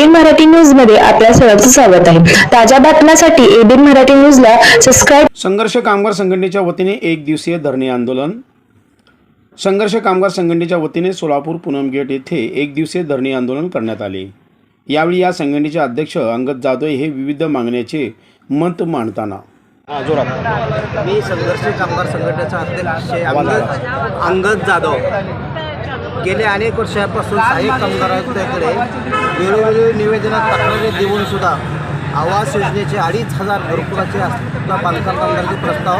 ABN Marathi न्यूजमध्ये आपल्या सर्वांचं स्वागत आहे. ताज्या बातम्यांसाठी एबीएन मराठी न्यूजला सबस्क्राईब संघर्ष कामगार संघटनेच्या वतीने एक दिवसीय धरणे आंदोलन. संघर्ष कामगार संघटनेच्या वतीने सोलापूर पूनम गेट येथे एक दिवसीय धरणे आंदोलन करण्यात आले. यावेळी या संघटनेचे अध्यक्ष अंगद जाधव हे विविध मागण्याचे मत मांडताना. मी संघर्ष कामगार संघटनेचा अध्यक्ष अंगद अंगद जाधव. गेल्या अनेक वर्षापासून सहाय्यक कामगारांच्याकडे वेळोवेळी निवेदनात तक्रारी देऊनसुद्धा आवास योजनेचे अडीच हजार घरकुलाचे असता बांधकाम कामगारांचे प्रस्ताव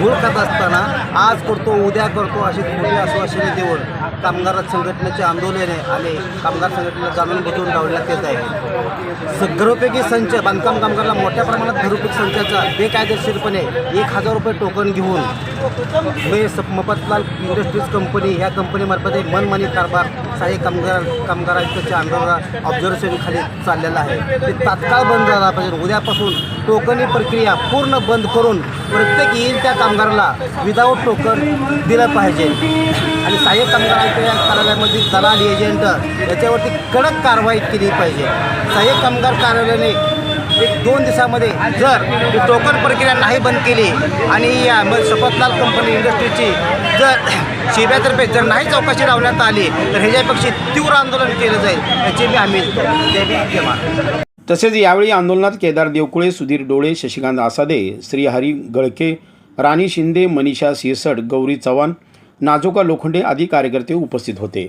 घोळ करत असताना आज करतो उद्या करतो अशी खोटी आश्वासने देऊन कामगार संघटनेचे आंदोलने आणि कामगार संघटनेला जाणून बुजवून लावण्यात येत आहे. स- घरोपैकी संच बांधकाम कामगाराला मोठ्या प्रमाणात घरोपैकी संचाचा बेकायदेशीरपणे एक हजार रुपये टोकन घेऊन हे मफतलाल इंडस्ट्रीज कंपनी ह्या कंपनीमार्फत एक मनमानी कारभार काही कामगार कामगारांच्या आंदोलन ऑब्झर्वेशनखाली चाललेलं आहे. ते तात्काळ बंद झाला पाहिजे. उद्यापासून टोकनी प्रक्रिया पूर्ण बंद करून प्रत्येक येईल त्या कामगाराला विदाऊट टोकन दिलं पाहिजे. आणि सहाय्यक कामगारांच्या या कार्यालयामधील दलाल एजंट याच्यावरती कडक कारवाई केली पाहिजे. सहाय्यक कामगार कार्यालयाने एक दोन दिवसामध्ये जर ही टोकन प्रक्रिया नाही बंद केली आणि या म- शपथलाल कंपनी इंडस्ट्रीची जर शिब्यातर्फे जर नाही चौकशी लावण्यात आली तर ह्याच्यापेक्षा तीव्र आंदोलन केलं जाईल याची मी हमी तसेच यावेळी आंदोलनात केदार देवकुळे सुधीर डोळे शशिकांत आसादे श्रीहरी गळके राणी शिंदे मनीषा सिरसट गौरी चव्हाण नाजोका लोखंडे आदी कार्यकर्ते उपस्थित होते.